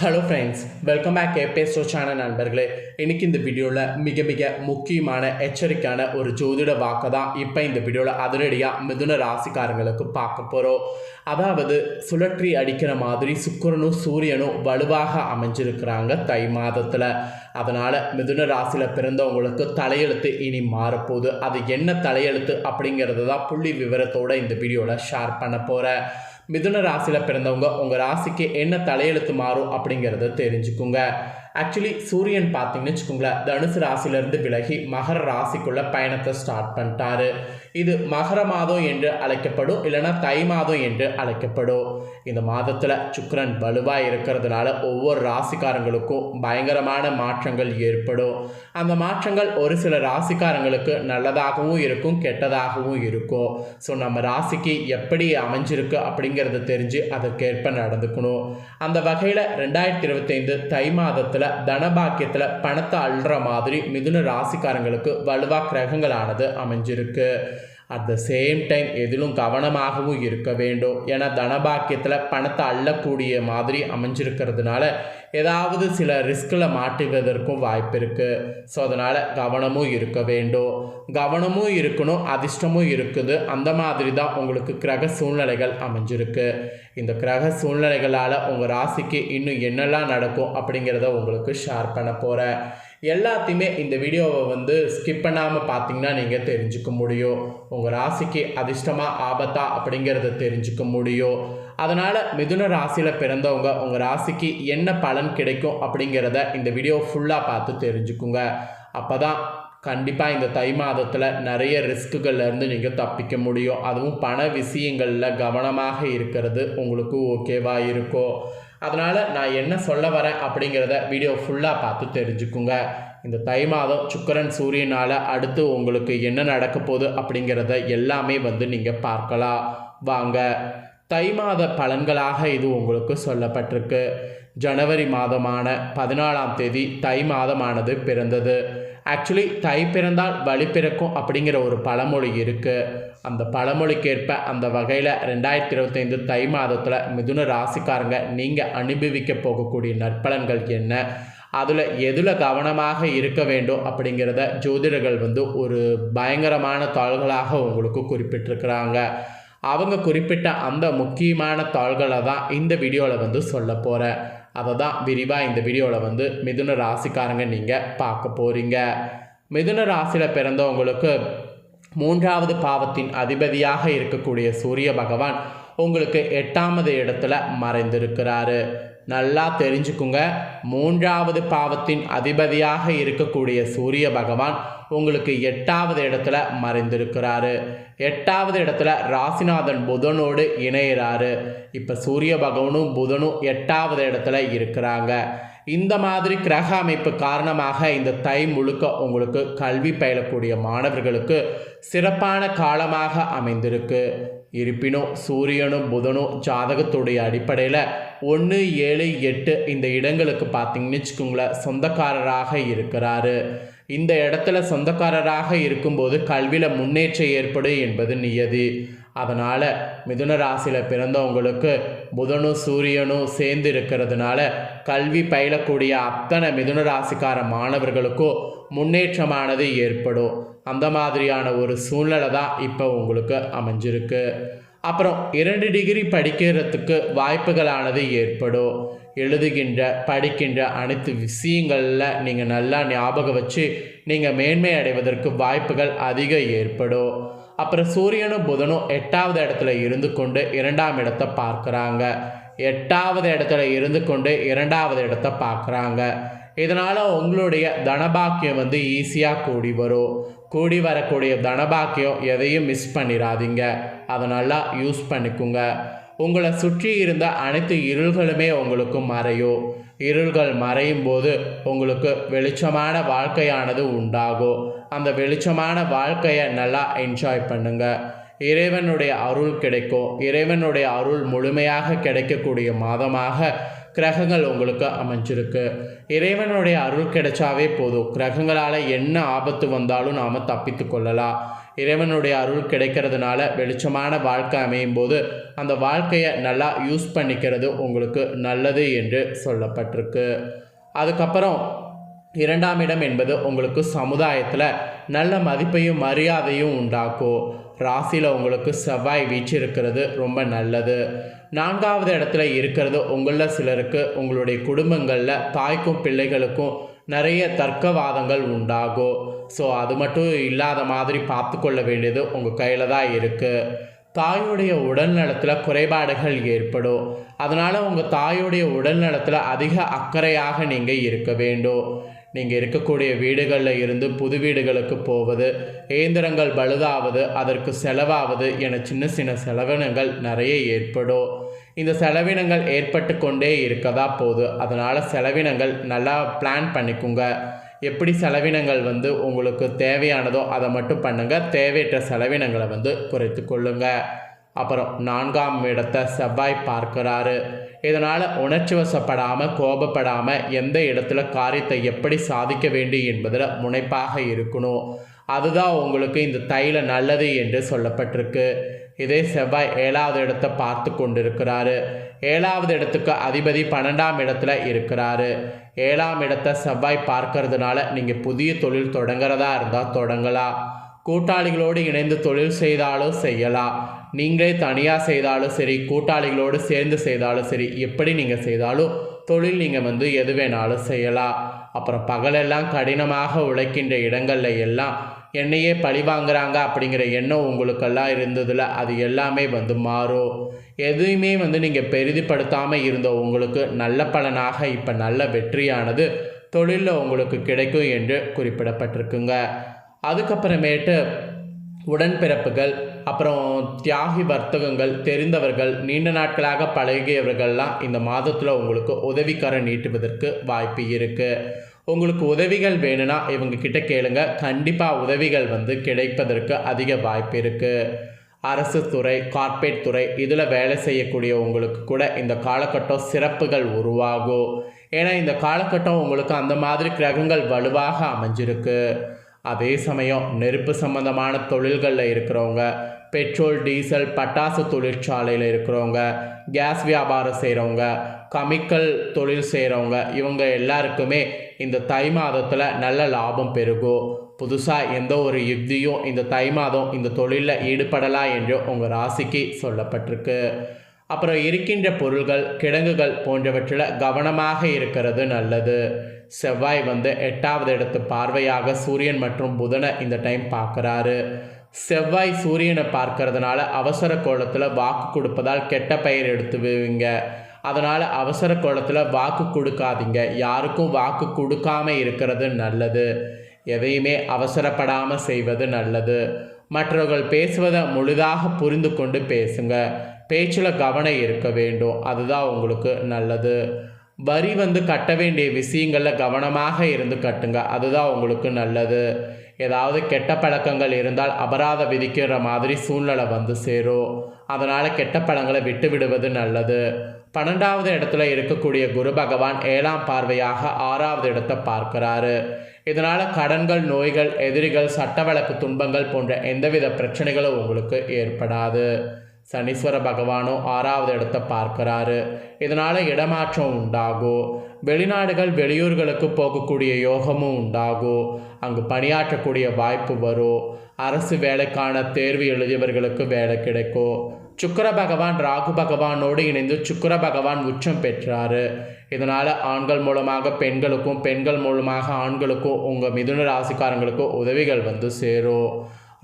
Hello friends welcome back ஏபேஸ்டோ channel நண்பர்களே. இன்றைக்கி இந்த வீடியோவில் மிக மிக முக்கியமான எச்சரிக்கையான ஒரு ஜோதிட வாக்கை தான் இப்போ இந்த வீடியோவில் அதிரடியாக மிதுன ராசிக்காரங்களுக்கு பார்க்க போகிறோம் அதாவது சுழற்றி அடிக்கிற மாதிரி சுக்கிரனும் சூரியனும் வலுவாக அமைஞ்சிருக்கிறாங்க தை மாதத்தில். அதனால் மிதுன ராசியில் பிறந்தவங்களுக்கு தலையெழுத்து இனி மாறப்போகுது. அது என்ன தலையெழுத்து அப்படிங்கிறது தான் புள்ளி விவரத்தோட இந்த வீடியோவில் ஷேர் பண்ண போகிறேன் மிதுன ராசியில் பிறந்தவங்க உங்கள் ராசிக்கு என்ன தலையெழுத்து மாறும் அப்படிங்கிறத தெரிஞ்சுக்குங்க. ஆக்சுவலி சூரியன் பார்த்தீங்கன்னு வச்சுக்கோங்களேன் தனுசு ராசியிலேருந்து விலகி மகர ராசிக்குள்ள பயணத்தை ஸ்டார்ட் பண்ணிட்டாரு. இது மகர மாதம் என்று அழைக்கப்படும் இல்லைன்னா தை மாதம் என்று அழைக்கப்படும். இந்த மாதத்தில் சுக்கரன் வலுவாக இருக்கிறதுனால ஒவ்வொரு ராசிக்காரங்களுக்கும் பயங்கரமான மாற்றங்கள் ஏற்படும். அந்த மாற்றங்கள் ஒரு சில ராசிக்காரங்களுக்கு நல்லதாகவும் இருக்கும் கெட்டதாகவும் இருக்கும். ஸோ நம்ம ராசிக்கு எப்படி அமைஞ்சிருக்கு அப்படிங்கிறத தெரிஞ்சு அதற்கேற்ப நடந்துக்கணும். அந்த வகையில் ரெண்டாயிரத்தி இருபத்தைந்து தை மாதத்தில் தனபாக்கியத்தில் பணத்தை அள்ளுற மாதிரி மிதுன ராசிக்காரங்களுக்கு வலுவா கிரகங்களானது அமைஞ்சிருக்கு. அட் த சேம் டைம் எதிலும் கவனமாகவும் இருக்க வேண்டும். ஏன்னா தனபாக்கியத்தில் பணத்தை அள்ளக்கூடிய மாதிரி அமைஞ்சிருக்கிறதுனால ஏதாவது சில ரிஸ்கில் மாட்டுவதற்கும் வாய்ப்பு இருக்குது ஸோ அதனால் கவனமும் இருக்க வேண்டும். கவனமும் இருக்கணும் அதிர்ஷ்டமும் இருக்குது. அந்த மாதிரி தான் உங்களுக்கு கிரக சூழ்நிலைகள் அமைஞ்சிருக்கு. இந்த கிரக சூழ்நிலைகளால் உங்கள் ராசிக்கு இன்னும் என்னெல்லாம் நடக்கும் அப்படிங்கிறத உங்களுக்கு ஷேர் பண்ண போகிறேன் எல்லாத்தையுமே இந்த வீடியோவை வந்து ஸ்கிப் பண்ணாமல் பார்த்தீங்கன்னா நீங்கள் தெரிஞ்சுக்க முடியும். உங்கள் ராசிக்கு அதிர்ஷ்டமாக ஆபத்தா அப்படிங்கிறத தெரிஞ்சுக்க முடியும். அதனால் மிதுன ராசியில் பிறந்தவங்க உங்கள் ராசிக்கு என்ன பலன் கிடைக்கும் அப்படிங்கிறத இந்த வீடியோ ஃபுல்லாக பார்த்து தெரிஞ்சுக்குங்க. அப்போ தான் கண்டிப்பாக இந்த தை மாதத்தில் நிறைய ரிஸ்க்குகள்லேருந்து நீங்கள் தப்பிக்க முடியும். அதுவும் பண விஷயங்களில் கவனமாக இருக்கிறது உங்களுக்கு ஓகேவாக இருக்கும். அதனால் நான் என்ன சொல்ல வரேன் அப்படிங்கிறத வீடியோ ஃபுல்லாக பார்த்து தெரிஞ்சுக்குங்க. இந்த தை மாதம் சுக்கரன் சூரியனால் அடுத்து உங்களுக்கு என்ன நடக்க போகுது அப்படிங்கிறத எல்லாமே வந்து நீங்கள் பார்க்கலாம். வாங்க. தை மாத பலன்களாக இது உங்களுக்கு சொல்லப்பட்டிருக்கு. ஜனவரி மாதமான பதினாலாம் தேதி தை மாதமானது பிறந்தது. ஆக்சுவலி தை பிறந்தால் வழி பிறக்கும் அப்படிங்கிற ஒரு பழமொழி இருக்குது அந்த பழமொழிக்கேற்ப அந்த வகையில் ரெண்டாயிரத்தி இருபத்தைந்து தை மாதத்தில் மிதுன ராசிக்காரங்க நீங்கள் அனுபவிக்க போகக்கூடிய நற்பலன்கள் என்ன? அதில் எதில் கவனமாக இருக்க வேண்டும் அப்படிங்கிறத ஜோதிடர்கள் வந்து ஒரு பயங்கரமான தாள்களாக உங்களுக்கு குறிப்பிட்டிருக்கிறாங்க. அவங்க குறிப்பிட்ட அந்த முக்கியமான தாள்களை தான் இந்த வீடியோவில் வந்து சொல்ல போகிறேன் அதை தான் விரிவாக இந்த வீடியோவில் வந்து மிதுன ராசிக்காரங்க நீங்கள் பார்க்க போகிறீங்க மிதுன ராசியில் பிறந்தவங்களுக்கு மூன்றாவது பாவத்தின் அதிபதியாக இருக்கக்கூடிய சூரிய பகவான் உங்களுக்கு எட்டாவது இடத்துல மறைந்திருக்கிறாரு. நல்லா தெரிஞ்சுக்குங்க. மூன்றாவது பாவத்தின் அதிபதியாக இருக்கக்கூடிய சூரிய பகவான் உங்களுக்கு எட்டாவது இடத்துல மறைந்திருக்கிறாரு. எட்டாவது இடத்துல ராசிநாதன் புதனோடு இணையிறாரு. இப்போ சூரிய பகவானும் புதனும் எட்டாவது இடத்துல இருக்கிறாங்க. இந்த மாதிரி கிரக அமைப்பு காரணமாக இந்த தை முழுக்க உங்களுக்கு கல்வி பயிலக்கூடிய மாணவர்களுக்கு சிறப்பான காலமாக அமைந்திருக்கு. இருப்பினும் சூரியனும் புதனும் ஜாதகத்துடைய அடிப்படையில் ஒன்று ஏழு எட்டு இந்த இடங்களுக்கு பார்த்தீங்கன்னு வச்சுக்கோங்களேன் சொந்தக்காரராக இருக்கிறாரு. இந்த இடத்துல சொந்தக்காரராக இருக்கும்போது கல்வியில் முன்னேற்றம் ஏற்படும் என்பது நியதி. அதனால் மிதுன ராசியில் பிறந்தவங்களுக்கு புதனும் சூரியனும் சேர்ந்து இருக்கிறதுனால கல்வி பயிலக்கூடிய அத்தனை மிதுன ராசிக்கார மாணவர்களுக்கும் முன்னேற்றமானது ஏற்படும். அந்த மாதிரியான ஒரு சூழ்நிலை தான் இப்போ உங்களுக்கு அமைஞ்சிருக்கு. அப்புறம் இரண்டு டிகிரி படிக்கிறதுக்கு வாய்ப்புகளானது ஏற்படும். எழுதுகின்ற படிக்கின்ற அனைத்து விஷயங்களில் நீங்கள் நல்லா ஞாபகம் வச்சு நீங்கள் மேன்மை அடைவதற்கு வாய்ப்புகள் அதிகம் ஏற்படும். அப்புறம் சூரியனும் புதனும் எட்டாவது இடத்துல இருந்து கொண்டு இரண்டாம் இடத்தை பார்க்குறாங்க. எட்டாவது இடத்துல இருந்து கொண்டு இரண்டாவது இடத்தை பார்க்குறாங்க. இதனால் உங்களுடைய தனபாக்கியம் வந்து ஈஸியாக கூடி வரும். கூடி வரக்கூடிய தனபாக்கியம் எதையும் மிஸ் பண்ணிடாதீங்க அதை நல்லா யூஸ் பண்ணிக்கோங்க. உங்களை சுற்றி இருந்த அனைத்து இருள்களுமே உங்களுக்கு மறையும். இருள்கள் மறையும் போது உங்களுக்கு வெளிச்சமான வாழ்க்கையானது உண்டாகும். அந்த வெளிச்சமான வாழ்க்கையை நல்லா என்ஜாய் பண்ணுங்கள் இறைவனுடைய அருள் கிடைக்கும். இறைவனுடைய அருள் முழுமையாக கிடைக்கக்கூடிய மாதமாக கிரகங்கள் உங்களுக்கு அமைஞ்சிருக்கு. இறைவனுடைய அருள் கிடைச்சாவே போதும். கிரகங்களால் என்ன ஆபத்து வந்தாலும் நாம் தப்பித்து கொள்ளலாம். இறைவனுடைய அருள் கிடைக்கிறதுனால வெளிச்சமான வாழ்க்கை அமையும் போது அந்த வாழ்க்கையை நல்லா யூஸ் பண்ணிக்கிறது உங்களுக்கு நல்லது என்று சொல்லப்பட்டிருக்கு. அதுக்கப்புறம் இரண்டாம் இடம் என்பது உங்களுக்கு சமுதாயத்தில் நல்ல மதிப்பையும் மரியாதையும் உண்டாக்கும். ராசியில் உங்களுக்கு செவ்வாய் வீச்சிருக்கிறது ரொம்ப நல்லது. நான்காவது இடத்துல இருக்கிறது உங்களில் சிலருக்கு உங்களுடைய குடும்பங்களில் தாய்க்கும் பிள்ளைகளுக்கும் நிறைய தர்க்கவாதங்கள் உண்டாகும். ஸோ அது மட்டும் இல்லாத மாதிரி பார்த்து கொள்ள வேண்டியது உங்கள் கையில் தான் இருக்குது தாயுடைய உடல் நலத்தில் குறைபாடுகள் ஏற்படும். அதனால் உங்கள் தாயுடைய உடல் நலத்தில் அதிக அக்கறையாக நீங்கள் இருக்க வேண்டும். நீங்கள் இருக்கக்கூடிய வீடுகளில் இருந்து புது வீடுகளுக்கு போவது இயந்திரங்கள் பழுதாவது அதற்கு செலவாவது என சின்ன சின்ன செலவினங்கள் நிறைய ஏற்படும். இந்த செலவினங்கள் ஏற்பட்டு கொண்டே இருக்கதா போது அதனால் செலவினங்கள் நல்லா பிளான் பண்ணிக்கோங்க. எப்படி செலவினங்கள் வந்து உங்களுக்கு தேவையானதோ அதை மட்டும் பண்ணுங்கள் தேவையற்ற செலவினங்களை வந்து குறைத்து கொள்ளுங்கள் அப்புறம் நான்காம் இடத்தை செவ்வாய் பார்க்கிறாரு. இதனால் உணர்ச்சி வசப்படாமல் கோபப்படாமல் எந்த இடத்துல காரியத்தை எப்படி சாதிக்க வேண்டும் என்பதில் முனைப்பாக இருக்கணும். அதுதான் உங்களுக்கு இந்த தைல நல்லது என்று சொல்லப்பட்டிருக்கு. இதே செவ்வாய் ஏழாவது இடத்தை பார்த்து கொண்டிருக்கிறாரு. ஏழாவது இடத்துக்கு அதிபதி பன்னெண்டாம் இடத்துல இருக்கிறாரு. ஏழாம் இடத்தை செவ்வாய் பார்க்கறதுனால நீங்கள் புதிய தொழில் தொடங்குறதா இருந்தால் தொடங்கலாம். கூட்டாளிகளோடு இணைந்து தொழில் செய்தாலும் செய்யலாம் நீங்களே தனியாக செய்தாலும் சரி கூட்டாளிகளோடு சேர்ந்து செய்தாலும் சரி எப்படி நீங்கள் செய்தாலும் தொழில் நீங்கள் வந்து எது வேணாலும் செய்யலாம் அப்புறம் பகலெல்லாம் கடினமாக உழைக்கின்ற இடங்களில் எல்லாம் என்னையே பழி வாங்குறாங்க அப்படிங்கிற எண்ணம் உங்களுக்கெல்லாம் இருந்ததில் அது எல்லாமே வந்து மாறும். எதுவுமே வந்து நீங்கள் பெரிதிப்படுத்தாமல் இருந்த உங்களுக்கு நல்ல பலனாக இப்போ நல்ல வெற்றியானது தொழிலில் உங்களுக்கு கிடைக்கும் என்று குறிப்பிடப்பட்டிருக்குங்க. அதுக்கப்புறமேட்டு உடன்பிறப்புகள் அப்புறம் தியாகி வர்த்தகங்கள் தெரிந்தவர்கள் நீண்ட நாட்களாக பழகியவர்கள்லாம் இந்த மாதத்தில் உங்களுக்கு உதவிக்கரம் நீட்டுவதற்கு வாய்ப்பு இருக்குது உங்களுக்கு உதவிகள் வேணும்னா இவங்க கிட்ட கேளுங்க. கண்டிப்பாக உதவிகள் வந்து கிடைப்பதற்கு அதிக வாய்ப்பு இருக்குது அரசு துறை கார்ப்பரேட் துறை இதில் வேலை செய்யக்கூடிய உங்களுக்கு கூட இந்த காலகட்டம் சிறப்புகள் உருவாகும். ஏன்னா இந்த காலகட்டம் உங்களுக்கு அந்த மாதிரி கிரகங்கள் வலுவாக அமைஞ்சிருக்கு. அதே சமயம் நெருப்பு சம்பந்தமான தொழில்களில் இருக்கிறவங்க பெட்ரோல் டீசல் பட்டாசு தொழிற்சாலையில் இருக்கிறவங்க கேஸ் வியாபாரம் செய்கிறவங்க கமிக்கல் தொழில் செய்கிறவங்க இவங்க எல்லாருக்குமே இந்த தை மாதத்தில் நல்ல லாபம் பெருகும் புதுசாக எந்த ஒரு யுக்தியும் இந்த தை மாதம் இந்த தொழிலில் ஈடுபடலாம் என்று உங்கள் ராசிக்கு சொல்லப்பட்டிருக்கு. அப்புறம் இருக்கின்ற பொருள்கள் கிடங்குகள் போன்றவற்றில் கவனமாக இருக்கிறது நல்லது. செவ்வாய் வந்து எட்டாவது இடத்து பார்வையாக சூரியன் மற்றும் புதனை இந்த டைம் பார்க்குறாரு. செவ்வாய் சூரியனை பார்க்கறதுனால அவசர கோலத்தில் வாக்கு கொடுப்பதால் கெட்ட பெயர் எடுத்துவிங்க அதனால் அவசர கோலத்தில் வாக்கு கொடுக்காதீங்க. யாருக்கும் வாக்கு கொடுக்காம இருக்கிறது நல்லது. எதையுமே அவசரப்படாமல் செய்வது நல்லது. மற்றவர்கள் பேசுவதை முழுதாக புரிந்து கொண்டு பேசுங்க. பேச்சில் கவனம் இருக்க வேண்டும். அதுதான் உங்களுக்கு நல்லது. வரி வந்து கட்ட வேண்டிய விஷயங்களில் கவனமாக இருந்து கட்டுங்க. அதுதான் உங்களுக்கு நல்லது. ஏதாவது கெட்ட பழக்கங்கள் இருந்தால் அபராத விதிக்கிற மாதிரி சூழ்நிலை வந்து சேரும். அதனால் கெட்ட பழங்களை விட்டு விடுவது நல்லது. பன்னெண்டாவது இடத்துல இருக்கக்கூடிய குரு பகவான் ஏழாம் பார்வையாக ஆறாவது இடத்தை பார்க்கிறாரு. இதனால் கடன்கள் நோய்கள் எதிரிகள் சட்ட வழக்கு துன்பங்கள் போன்ற எந்தவித பிரச்சனைகளும் உங்களுக்கு ஏற்படாது. சனீஸ்வர பகவானும் ஆறாவது இடத்தை பார்க்கிறாரு. இதனால் இடமாற்றம் உண்டாகும் வெளிநாடுகள் வெளியூர்களுக்கு போகக்கூடிய யோகமும் உண்டாகும் அங்கு பணியாற்றக்கூடிய வாய்ப்பு வரும் அரசு வேலைக்கான தேர்வு எழுதியவர்களுக்கு வேலை கிடைக்கும் சுக்கர பகவான் ராகு பகவானோடு இணைந்து சுக்கர பகவான் உச்சம் பெற்றாரு. இதனால் ஆண்கள் மூலமாக பெண்களுக்கும் பெண்கள் மூலமாக ஆண்களுக்கும் உங்கள் மிதுன ராசிக்காரங்களுக்கும் உதவிகள் வந்து சேரும்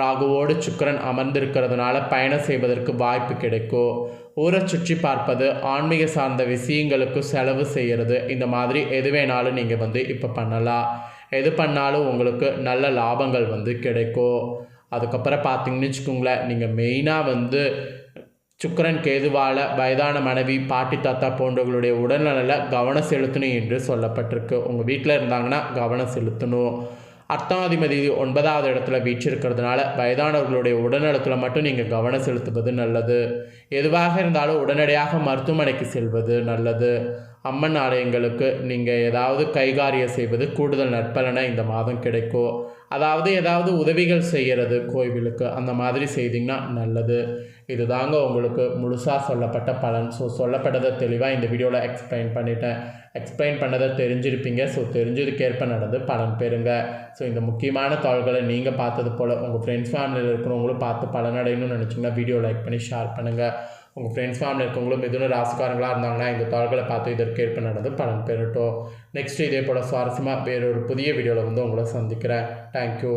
ராகுவோடு சுக்கரன் அமர்ந்திருக்கிறதுனால பயணம் செய்வதற்கு வாய்ப்பு கிடைக்கும். ஊரை சுற்றி பார்ப்பது ஆன்மீக சார்ந்த விஷயங்களுக்கு செலவு செய்கிறது இந்த மாதிரி எது வேணாலும் நீங்கள் வந்து இப்போ பண்ணலாம். எது பண்ணாலும் உங்களுக்கு நல்ல லாபங்கள் வந்து கிடைக்கும். அதுக்கப்புறம் பார்த்தீங்கன்னு வச்சுக்கோங்களேன் நீங்கள் மெயினாக வந்து சுக்கரன் கேதுவால வயதான மனைவி பாட்டி தாத்தா போன்றவர்களுடைய உடல்நலில் கவனம் செலுத்தணும் என்று சொல்லப்பட்டிருக்கு. உங்கள் வீட்டில் இருந்தாங்கன்னா கவனம் செலுத்தணும். அர்த்தாதிபதி ஒன்பதாவது இடத்துல வீச்சிருக்கிறதுனால வயதானவர்களுடைய உடல்நலத்தில் மட்டும் நீங்கள் கவனம் செலுத்துவது நல்லது. எதுவாக இருந்தாலும் உடனடியாக மருத்துவமனைக்கு செல்வது நல்லது. அம்மன் ஆலயங்களுக்கு நீங்கள் ஏதாவது கைகாரியம் செய்வது கூடுதல் நற்பலனை இந்த மாதம் கிடைக்கும். அதாவது ஏதாவது உதவிகள் செய்கிறது கோவிலுக்கு அந்த மாதிரி செய்தீங்கன்னா நல்லது. இதுதாங்க உங்களுக்கு முழுசாக சொல்லப்பட்ட பலன். ஸோ சொல்லப்பட்டதை தெளிவாக இந்த வீடியோவில் எக்ஸ்பிளைன் பண்ணிட்டேன். எக்ஸ்பிளைன் பண்ணதை தெரிஞ்சிருப்பீங்க. ஸோ தெரிஞ்சதுக்கேற்ப நடந்து பலன் பெறுங்க. ஸோ இந்த முக்கியமான தாள்களை நீங்கள் பார்த்தது போல் உங்கள் ஃப்ரெண்ட்ஸ் ஃபேமிலியில் இருக்கிறவங்களும் பார்த்து பலனடையணும்னு நினச்சிங்கன்னா வீடியோ லைக் பண்ணி ஷேர் பண்ணுங்கள் உங்கள் ஃப்ரெண்ட்ஸ் ஃபேமிலி இருக்கவங்களும் மிதுன ராசிக்காரங்களாக இருந்தாங்கன்னா இந்த தாள்களை பார்த்து இதற்கேற்ப நடந்து பலன் பெறட்டும். நெக்ஸ்ட் இதே போல் சுவாரஸ்யமாக வேறொரு புதிய வீடியோவில் வந்து உங்களை சந்திக்கிறேன். தேங்க்யூ